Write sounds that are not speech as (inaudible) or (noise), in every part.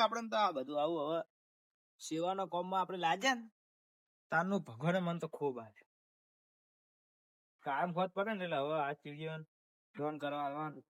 આપણે તો આ બધું આવું હવે સેવાના કોમમાં આપણે લાગ્યા ને તારનું ભગવાને મન તો ખૂબ આવે કામ ખોત પડે ને એટલે હવે આ ચીડીઓ ફોન કરવા આવવાનું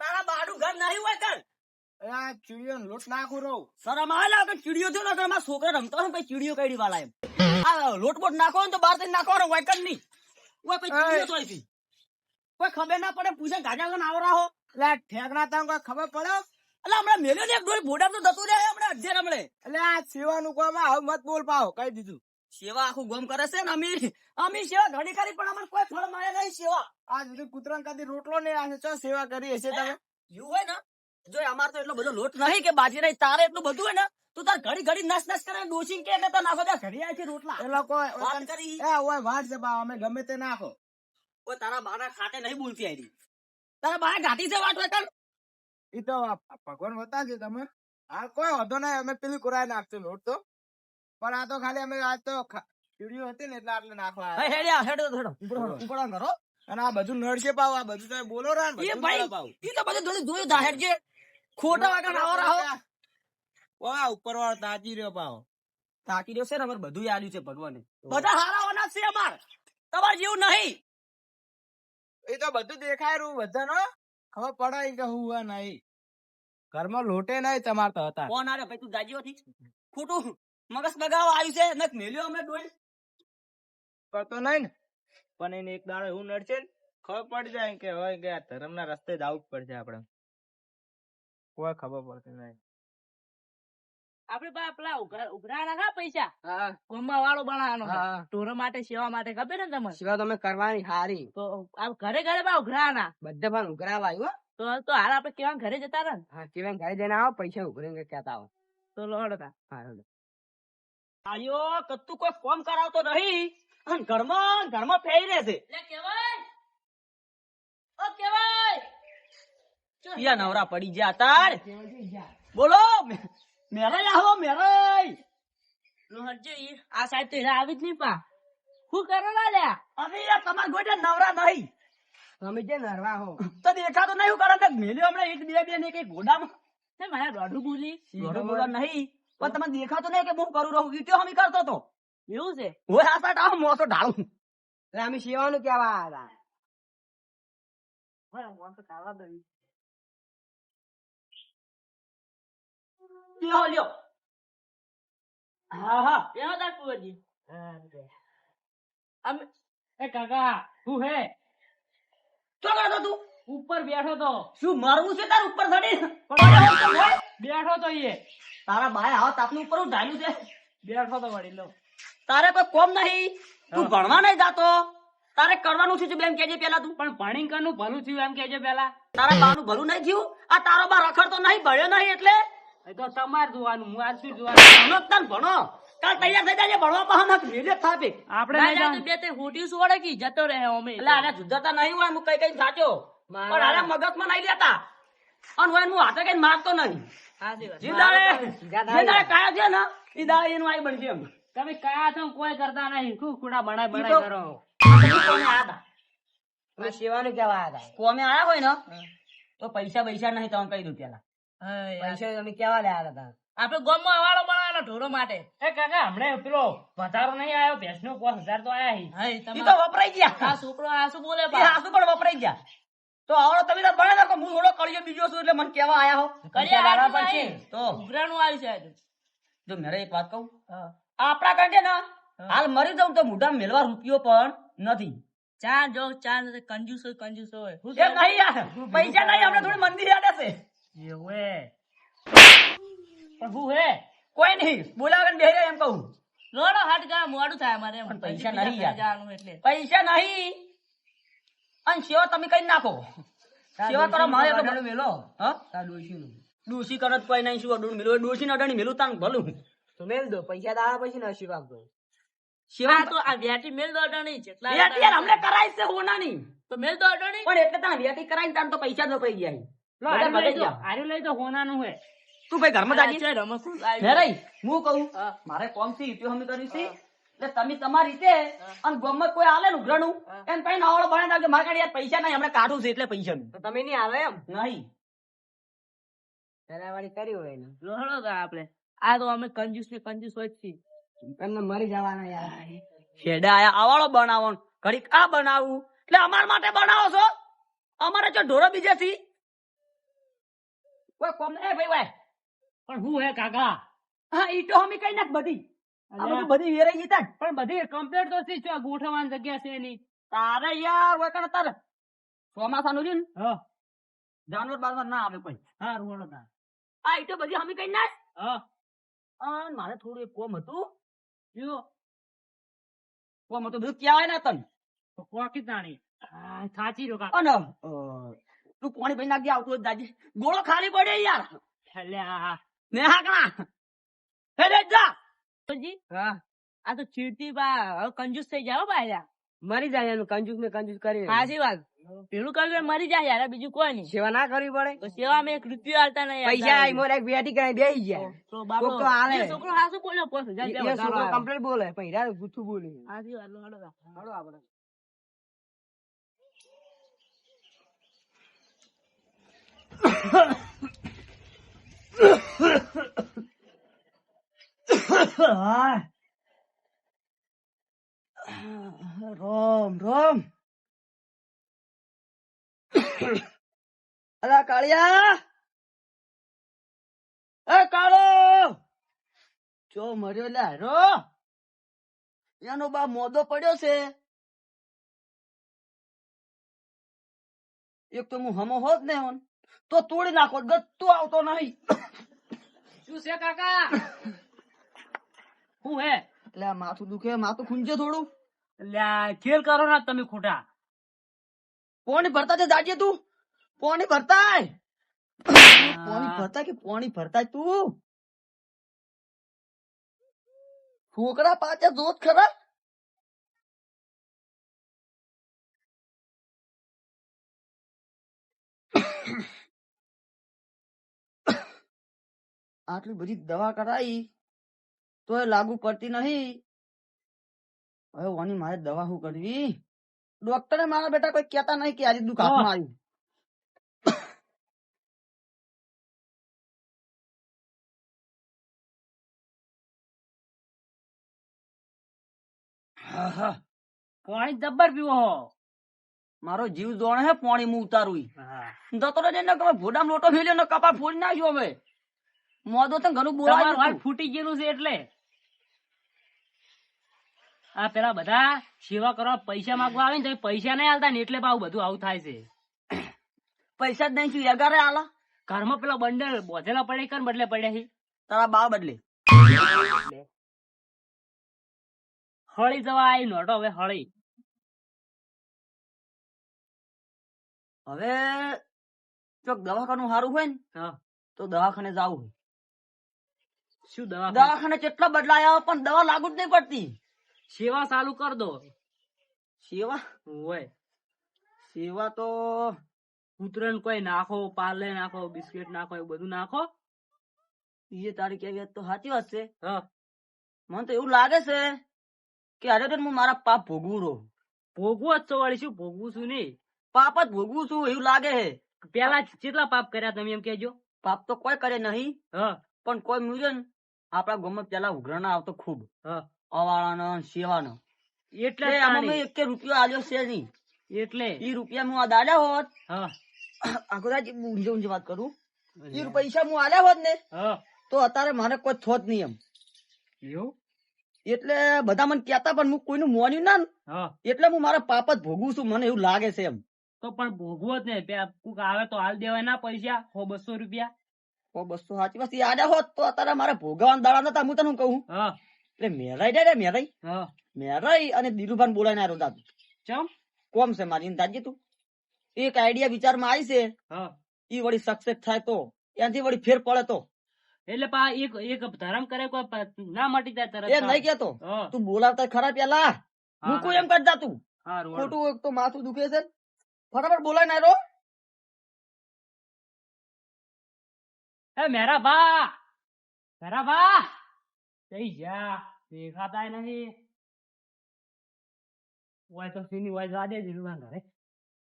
તારા બાડું ઘર નહીં હોય કર એ ચીડીઓ લોટ નાખું રહું. શરમ આવે લાગે ચીડિયો થયો ને તો મારા છોકરા રમતો હોય ને કઈડી વાળા એમ. આ લોટ બોટ નાખો ને તો બારથી નાખો કર નહીં. ઓય પછી તો. કોઈ ખબર ના પડે પૂછે ગાજા લઈને આવરા હો. એટલે આ ઠેકણા તને કોઈ ખબર પડે? એટલે હમણાં મેલ્યો ને એક ડોળી બોડા તો જતું રહે હમણાં અધ્યાર રમણે એટલે આ સેવાનું કોમ હવે મત બોલ પાવ કહી દીધું. સેવા આખું ગમ કરે છે ને અમી અમીર સેવા ઘણી કરી પણ અમને કોઈ ફળ મળે નહીં સેવા. આજ સુધી કૂતરાને કાદી રોટલો નહીં આ ચો સેવા કરી હશે તમે? એવું હોય ને? જો અમાર તો એટલો બધો લોટ નહીં કે બાજી રહી તારે એટલું બધું હોય ને તું તાર ઘડી ઘડી નસ નસ કરે ડોસી કે તો નાખો ત્યાં ઘડી આવી રોટલા. એ લોકો વાત કરી. એ ઓય વાટ છે બા અમે ગમે તે નાખો. ઓ તારા બાના ખાતે નહીં બોલતી આઈ તારા બાના ઘાટી છે વાત વેતન? એ ઈ તો ભગવાન બતા તમે. આ કોઈ વાંધો નહીં અમે પેલી કુરાય નાખશું લોટ તો. પણ આ તો ખાલી અમે આજ તો ચીડિયું હતી ને એટલે આટલે નાખવા. હેડ્યા હેડો હેડો ઉપડો કરો અને આ બધું નડશે પાવ આ બધું તમે બોલો રા એ ભાઈ એ તો બધું જોયું જોયું દા હેડ જે ખોટા વાગા ના રહો વાહ ઉપર વાળો તાજી રહ્યો પાવ તાકી રહ્યો છે ને અમારે બધું યાદ છે ભગવાને બધા હારા હોના છે અમાર. તમાર જેવું નહીં. એ તો બધું દેખાય રહ્યું બધાનો. ખબર પડે કે હું આ નહીં. ઘરમાં લોટે નહીં તમાર તો હતા. કોણ આરે ભાઈ તું દાજીઓ થી ખોટું. મગજ બગાવવા આવ્યું છે નક મેલ્યો અમે ડોલ કરતો નહીં ને. પણ એને એક દાડો એવું નડશે ને ખબર પડી જાય કે હવે કે આ ધર્મના રસ્તે જ આવું પડશે આપણે. કોઈ ખબર પડતી નહીં. આપડે પા પેલા ઉઘરા- ઉઘરાણા પૈસા? હા. વાળો બનાવવાનો છે. માટે સેવા માટે ખબર ને તમે સેવા તમે કરવાની હારી. તો આ ઘરે ઘરે પા ઉઘરાણા? બધે પણ ઉઘરાવા આવ્યો. તો તો હાલ આપડે કેવા ઘરે જતા રહે હા કેવા ઘરે જઈને આવો પૈસા ઉઘરીને કેતા આવો. તો લોડતા હા આયો કત્તુ કોઈ ફોન કરાવતો નહીં. અને ઘરમાં ઘરમાં ફેરી રહે છે. એટલે કેવાય ઓ કેવાય પિયા નવરા પડી ગયા તાર. બોલો મે- મેરાઈ આવો મેરાઈ આ સાહેબ તો હીરા આવી જ નહીં પા. શું કરો ના લ્યા? અમે યાર તમારા ગોઠે નવરા નહીં. અમે જે નરવા હો. તો દેખાતો નહીં હું કરે ને મેલ્યો હમણાં એક બે બે ને કઈ ગોડામાં. મારા દોઢું બોલી. દોઢું બોલો નહીં. પણ તમને દેખાતો નહીં કે હું કરું રહું. ઈટ્યો હમી કરતો તો. એવું છે? ઓય આ સાટ આવો મોસો ઢાળું. એટલે અમે સેવાનું કેવા હતા તો લ્યો લ્યો. હા હા. એનો તાર એ કાકા હું હે? શું કરતો તું? ઉપર બેઠો તો. શું મારવું છે તાર ઉપર ચડી બેઠો તો એ. તારા બાય આવા તાપનું ઉપર ઢાલ્યું છે. બેઠો તો વળી લો. તારે કોઈ કોમ નહીં. તું ભણવા નહીં જાતો. તારે કરવાનું શું છે બેમ કેજે પેલા તું. પણ ભણી કરનું ભલું થયું એમ કેજે પેલા તારા બાનું ભલું નહીં થયું? આ તારો બા રખડતો નહીં ભણ્યો નહીં એટલે? એ તો તમાર જોવાનું હું આ શું જોવાનું? ભણો જ ભણો. કાલ તૈયાર થઈ જાય ભણવા પાહા નાખ મેલે થાપે. આપણે બે તે હોટી સોડે કી જતો રહે અમે. એટલે આને જુદાતા નહીં હોય હું કઈ કઈ સાચો પણ આને મગજમાં નહીં લેતા. અને હું હાથે કઈ મારતો નહીં. જે દાડે કાયા છે ને એ દાડે એનું આઈ બનશે એમ. તમે કયા છો કોઈ કરતા નહીં. શું ખુડા બનાય બનાય કરો? આ તો કોમે આયા તા. અમે સેવાનું કેવા હતા કોમે આયા હોય ને તો પૈસા પૈસા નહીં તમે કહી દઉં પેલા. પૈસા તમે કેવા લેવા હતા આપડે ગોમમાં અવાળો બનાવવાનો ઢોરો માટે. એ કાકા હમણાં પેલો વધારો નહીં આવ્યો ભેંસ નો પાંચ હજાર તો આયા ઈ તો વપરાઈ ગયા. આ છોકરો આસુ બોલે આસુ પણ વપરાઈ ગયા? તો આવડો તમે તો ભણે નાખો. હું થોડો કળિયો બીજો છું એટલે મને કેવા આયા હો. કળિયા લાવવા પર. તો? ઉઘરાણું આવી છે જો મેરે એક વાત કહું? આપડા કંઠે ના. હાલ મરી જાઉં તો મોઢા મેલવા રૂપિયો પણ નથી. ચાર જો ચાર કંજૂસ હોય કંજૂસ હોય. શું એ નહીં યાર. પૈસા નહીં આપણે થોડી મંદિર આડે છે. એવું પણ હું હે? કોઈ નહીં. બોલાવે બે એમ કહું. લોડો હાટ ગયા મોડું થાય અમારે પૈસા નહીં પૈસા નહીં. અને સેવા તમે કઈ નાખો? સેવા કરો મારે તો ભલું મેલો. હા? ડોસી કરત કોઈ નહીં શું અડું મેલો? ડોસી ને અડાણી મેલું તાંગ ભલું. તો મેલ દો પૈસા દાડા પછી આપજો. શિવા આ તો આ વ્યાટી મેલ દો અડાણી જેટલા વ્યાટી યાર અમને કરાય છે હોનાની. તો મેલ દો અડાણી. પણ એટલે તને વ્યાટી કરાઈને તાર તો પૈસા જ પડી ગયા લો, બધા ભલે ગયા. આર્યું લઈ દો હોનાનું હે તું ભાઈ ઘરમાં જાજે. આ છે રમકડું હે કહું? મારે કોમથી ઇટ્યો હમી કર્યું છે. એટલે તમે તમારી રીતે અને ગમત કોઈ આલે ને ઉઘરાણું એમ કઈ નવાળો બને કે મારે કાંઈ યાર પૈસા નહીં હમણાં કાઢું છે એટલે પૈસા નું તમે નહીં આવે એમ? નહીં. તરાવાળી કરી હોય ને. લોહડો તો આપણે. આ તો અમે કંજૂસ ને કંજૂસ હોય છીએ. એમને મરી જવાના યાર. છેડા આયા આવાળો બનાવો ઘડીક આ બનાવું. એટલે અમાર માટે બનાવો છો? અમારે જો ઢોરો બીજે થી? કોઈ કોમ એ ભાઈ ભાઈ પણ હું હે કાકા? હા ઈટો અમે કઈ નાખ બધી. આ બધું વેરાઈ જતા પણ બધી કમ્પ્લેટ તો છે? જો ગોઠવવાની જગ્યા છે નહીં. તારે યાર હોય કણ તારે ચોમાસાનું રહ્યું ને? હા. જાનવર બાનવર ના આવે કોઈ. હા રોડો ના આ ઈટો બધી હમી કઈ નાખ. હા. મારે થોડું એક કોમ હતું. જો કોમ હતું બધું કહેવાય ના તને. તો કોકી તાણી રહ્યો કાકા. અને તું કોણી ભાઈ નાખી આવતું દાદી તો ગોળો ખાલી પડે યાર. એટલે ને હાકણા હે રે જા. જી હા. આ તો ચીડતી બા હવે કંજૂસ થઈ જાવ બાયલા મરી જાય એનું કંજૂસ ને કંજૂસ કરી સાચી વાત. પેલું કર્યું મરી જાય યાર બીજું કોઈ નહીં. સેવા ના કરવી પડે. તો સેવામાં એક રૂપિયો આલતા નહીં પૈસા આઈ મોર એક બેટી કરાઈ બેહી ગયા. તો બાપો તો આલે. છોકરો હાસુ બોલ્યો પોસ? છોકરો કમ્પ્લીટ બોલે પૈરા હીરા બોલે. સાચી વાત લો, હેડો તા. આપણે રોમ રોમ અલા કાળિયા એ કાળો જો મર્યો લે હારો એનો બા મોદો પડ્યો છે. એક તો હું હમો હોત ને તો તોડી નાખો ગત્તુ આવતો નહીં. શું છે, કાકા? શું હે? એટલે માથું દુખે માથું ખૂંજે થોડું. એટલે ખેલ કરો ના તમે ખોટા. પોણી ભરતા છે દાજે તું. પોણી ભરતા પોણી ભરતા કે પોણી ભરતા તું? છોકરા પાછા જોત ખરા આટલી બધી દવા કરાઈ તોય લાગુ પડતી નહીં. હવે વાની મારે દવા શું કરવી? ડોક્ટરે મારા બેટા કોઈ કેતા નહીં કે આજે દુઃખ હાથમાં આવ્યું. પાણી જબ્બર પીવો હો. મારો જીવ દોણે હે પાણી હું ઉતારું. જતો રહેજે ને ભોડામ લોટો ફેલ્યો ને કપા ફોડી નાખ્યો હવે. મોદો તો ઘણું બોલાય ફૂટી ગયેલું છે એટલે. આ પેલા બધા સેવા કરવા પૈસા માંગવા આવે ને તો પૈસા નહીં હાલતા ને એટલે પાછું બધું આવું થાય છે. (coughs) પૈસા જ નહીં છું એગારે આલા? ઘરમાં પેલો બંડલ બોધેલા પડે કર બદલે પડ્યા છે? તારા બા બદલે. હળી જવા આવી નોટો હવે હળી. હવે જો દવાખાનું સારું હોય ને તો દવાખાને જવું શું દવા દવાખાને કેટલા બદલાયા પણ દવા લાગુ જ નહીં પડતી. સેવા ચાલુ કર દો. સેવા? હોય. સેવા તો કૂતરાને કોઈ નાખો પાર્લે નાખો બિસ્કિટ નાખો એવું બધું નાખો? એ તારી કેવી તો સાચી વાત છે. હા. મને તો એવું લાગે છે કે અરે તો હું મારા પાપ ભોગવું રહું. ભોગવું જ છો વાળી શું? ભોગવું છું નહીં. પાપ જ ભોગવું છું એવું લાગે છે. પેલા કેટલા પાપ કર્યા તમે એમ કેજો પાપ તો કોઈ કરે નહીં. હ. પણ કોઈ મ્યુઝન આપણા ગમે પેલા ઉઘરાણા આવતો ખૂબ. હા. અવાળાનો સેવાનો એટલે અમે એક રૂપિયો આલ્યો છે નહીં. એટલે? એ રૂપિયા હું આ દાડા હોત. હા. આખો રાત ઊંઝે ઊંઝે વાત કરું. એ પૈસા હું આલ્યા હોત ને તો અત્યારે મારે કોઈ થોત નહીં એમ. એવું? એટલે બધા મને કેતા પણ હું કોઈનું મોન્યું ના એટલે હું મારા પાપ જ ભોગવું છું મને એવું લાગે છે એમ. તો પણ ભોગવો જ ને કોક આવે તો હાલ દેવાય ના પૈસા હો બસો રૂપિયા. હો બસો સાચી વાત આલ્યા હોત તો અત્યારે મારે ભોગવાન દાડા નતા. હું તને કહું? હા. એટલે મેરાઈ રે મેરાઈ હા. મેરાઈ અને દિલુભાન બોલાઈને આવ્યો દાદુ. ચમ? કોમ છે મારી દાદી તું. એક આઈડિયા વિચારમાં આવી છે. હા. ઈ વળી સક્સેસ થાય તો ત્યાંથી વળી ફેર પડે તો. એટલે પા એક એક ધરમ કરે કોઈ ના મટી જાય તરત એ નહીં કેતો તું બોલાવતા ખરા પેલા. મૂકું એમ કરતા તું. ખોટું એક તો માથું દુખે છે. ફટાફટ બોલાય ના રો એ મેરા ભા મેરા ભા જા દેખાતા નહીં ઓય તો સીની ઓય જા દે દિલુભા ઘરે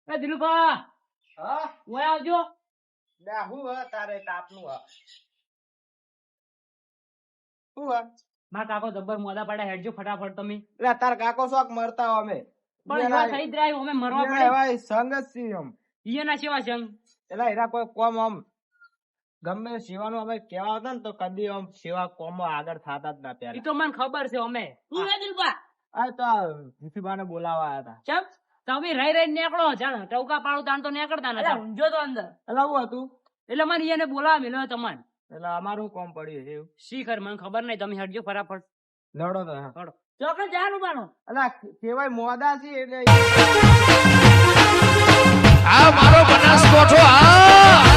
એ દિલુભા હા ઓય આવજો લે હું તારે તાપનું હ હું હ મારા કાકો જબ્બર મોદા પાડે હેડજો ફટાફટ તમે એટલે તાર કાકો શોખ મરતા હો અમે પણ એવા થઈ જ રહ્યા અમે મરવા પડે એવા સંગ જ છીએ અમે. ઈયના સેવા સંગ એટલે એના કોઈ કોમ આમ ગમે શિવાનું અમે કેવા હતા ને તો કદી આમ શિવા કોમો આગળ થતા જ ના ત્યારે તો મને ખબર છે અમે. આ તો ભીખીબાને બોલાવા હતા. ચમ તમે રહી રહી નીકળો જાણ ટવકા પાડું તાન તો નીકળતા નથી ઊંઝો તો અંદર. એટલે આવું હતું? એટલે મને એને બોલાવા મળ્યો તમને એટલે અમારું કોમ પડ્યું છે શીખર મને ખબર નહીં તમે હટજો ફટાફટ. લડો તો લડો ચોક્કસ જાનું બાનો અલા કેવાય મોદા છે એટલે આ મારો બનાસ કોઠો આ!